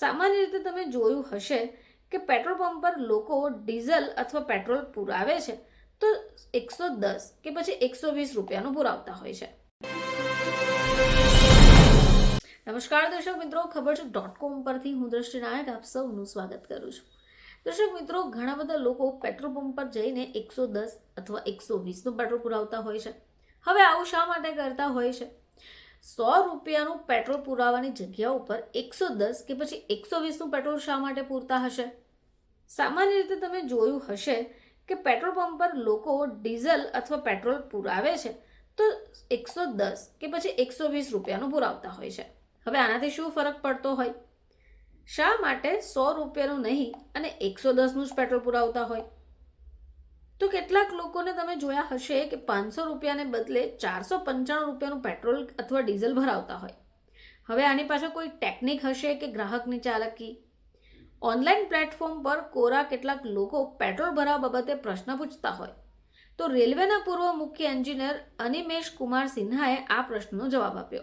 સામાન્ય રીતે તમે જોયું હશે કે પેટ્રોલ પંપ પર લોકો ડીઝલ અથવા પેટ્રોલ પુરાવે છે, તો એકસો દસ કે પછી એકસો વીસ રૂપિયાનું પુરાવતા હોય છે. નમસ્કાર દર્શક મિત્રો, ખબર છે ડોટ કોમ પરથી હું દ્રષ્ટિ નાયક આપ સૌનું સ્વાગત કરું છું. દર્શક મિત્રો, ઘણા બધા લોકો પેટ્રોલ પંપ પર જઈને એકસો દસ અથવા એકસો વીસનું પેટ્રોલ પુરાવતા હોય છે. હવે આવું શા માટે કરતા હોય છે? સો રૂપિયાનું પેટ્રોલ પુરાવાની જગ્યા ઉપર એકસો દસ કે પછી એકસો વીસનું પેટ્રોલ શા માટે પૂરતા હશે? સામાન્ય રીતે તમે જોયું હશે કે પેટ્રોલ પંપ પર લોકો ડીઝલ અથવા પેટ્રોલ પુરાવે છે, તો એકસો દસ કે પછી એકસો વીસ રૂપિયાનું પુરાવતા હોય છે. હવે આનાથી શું ફરક પડતો હોય? શા માટે સો રૂપિયાનું નહીં અને એકસો દસનું જ પેટ્રોલ પુરાવતા હોય? તો કેટલાક લોકોને તમે જોયા હશે કે પાંચસો રૂપિયાને બદલે ચારસો પંચાણું રૂપિયાનું પેટ્રોલ અથવા ડીઝલ ભરાવતા હોય. હવે આની પાછળ કોઈ ટેકનિક હશે કે ગ્રાહકની ચાલાકી? ઓનલાઈન પ્લેટફોર્મ પર કોરા કેટલાક લોકો પેટ્રોલ ભરાવા બાબતે પ્રશ્ન પૂછતા હોય. તો રેલવેના પૂર્વ મુખ્ય એન્જિનિયર અનિમેશ કુમાર સિન્હાએ આ પ્રશ્નનો જવાબ આપ્યો.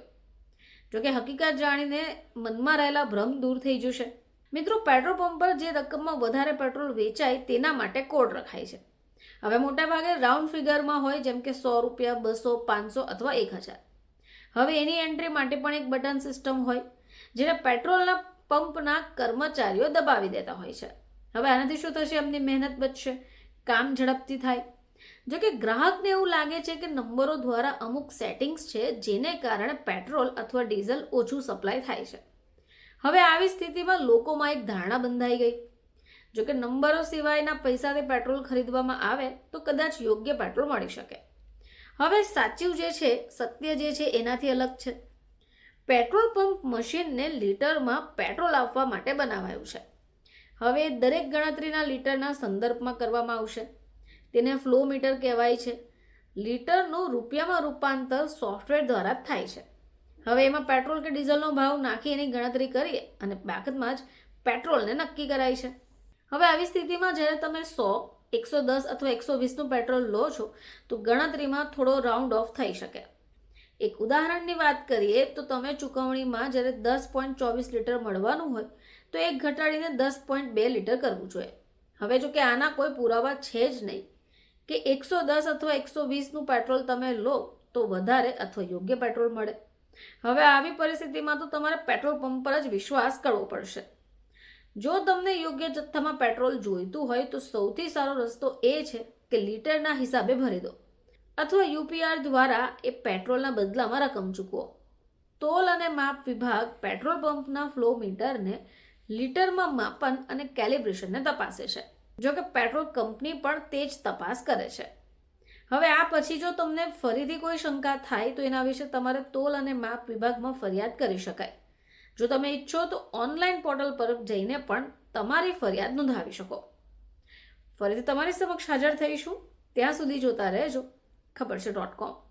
જોકે હકીકત જાણીને મનમાં રહેલા ભ્રમ દૂર થઈ જશે. મિત્રો, પેટ્રોલ પંપ પર જે રકમમાં વધારે પેટ્રોલ વેચાય તેના માટે કોડ રખાય છે. હવે મોટાભાગે રાઉન્ડ ફિગરમાં હોય જેમ કે સો રૂપિયા, બસો, પાંચસો અથવા એક હજાર. હવે એની એન્ટ્રી માટે પણ એક બટન સિસ્ટમ હોય, જેને પેટ્રોલના પંપના કર્મચારીઓ દબાવી દેતા હોય છે. હવે આનાથી શું થશે? એમની મહેનત બચશે કામ ઝડપથી થાય. જો કે ગ્રાહકને એવું લાગે છે કે નંબરો દ્વારા અમુક સેટિંગ્સ છે જેને કારણે પેટ્રોલ અથવા ડીઝલ ઓછું સપ્લાય થાય છે. હવે આવી સ્થિતિમાં લોકોમાં એક ધારણા બંધાઈ ગઈ. જો કે નંબરો સિવાયના પૈસાથી પેટ્રોલ ખરીદવામાં આવે, તો કદાચ યોગ્ય પેટ્રોલ મળી શકે. હવે સાચું જે છે, સત્ય જે છે, એનાથી અલગ છે. પેટ્રોલ પંપ મશીનને લીટરમાં પેટ્રોલ આપવા માટે બનાવાયું છે. હવે દરેક ગણતરીના લીટરના સંદર્ભમાં કરવામાં આવશે. તેને ફ્લો મીટર કહેવાય છે. લીટરનું રૂપિયામાં રૂપાંતર સોફ્ટવેર દ્વારા થાય છે. હવે એમાં પેટ્રોલ કે ડીઝલનો ભાવ નાખી એની ગણતરી કરીએ અને બાકતમાં જ પેટ્રોલને નક્કી કરાય છે. હવે આવી સ્થિતિમાં જ્યારે તમે સો, એકસો દસ અથવા એકસો વીસનું પેટ્રોલ લો છો, તો ગણતરીમાં થોડો રાઉન્ડ ઓફ થઈ શકે. એક ઉદાહરણની વાત કરીએ, તો તમે ચૂકવણીમાં જ્યારે દસ પોઈન્ટ ચોવીસ લીટર મળવાનું હોય, તો એક ઘટાડીને દસ પોઈન્ટ બે લીટર કરવું જોઈએ. હવે જો કે આના કોઈ પુરાવા છે જ નહીં. કે એકસો દસ અથવા એકસો વીસનું પેટ્રોલ તમે લો, તો વધારે અથવા યોગ્ય પેટ્રોલ મળે. હવે આવી પરિસ્થિતિમાં તો તમારે પેટ્રોલ પંપ પર જ વિશ્વાસ કરવો પડશે. જો તમને યોગ્ય જથ્થામાં પેટ્રોલ જોઈતું હોય તો સૌથી સારો રસ્તો એ છે કે લીટરના હિસાબે ભરી દો. અથવા યુપીઆર દ્વારા એ પેટ્રોલના બદલામાં રકમ ચૂકવો. તોલ અને માપ વિભાગ પેટ્રોલ પંપના ફ્લો મીટરને લીટરમાં માપન અને કેલિબ્રેશનને તપાસે છે. જો કે પેટ્રોલ કંપની પણ તે જ તપાસ કરે છે. હવે આ પછી જો તમને ફરીથી કોઈ શંકા થાય તો એના વિશે તમારે તોલ અને માપ વિભાગમાં ફરિયાદ કરી શકાય. જો તમે ઈચ્છો તો ઓનલાઈન પોર્ટલ પર જઈને પણ તમારી ફરિયાદ નોંધાવી શકો. ફરીથી તમારી સમક્ષ હાજર થઈશું. ત્યાં સુધી જોતા રહેજો. ખબર છે ડોટ કોમ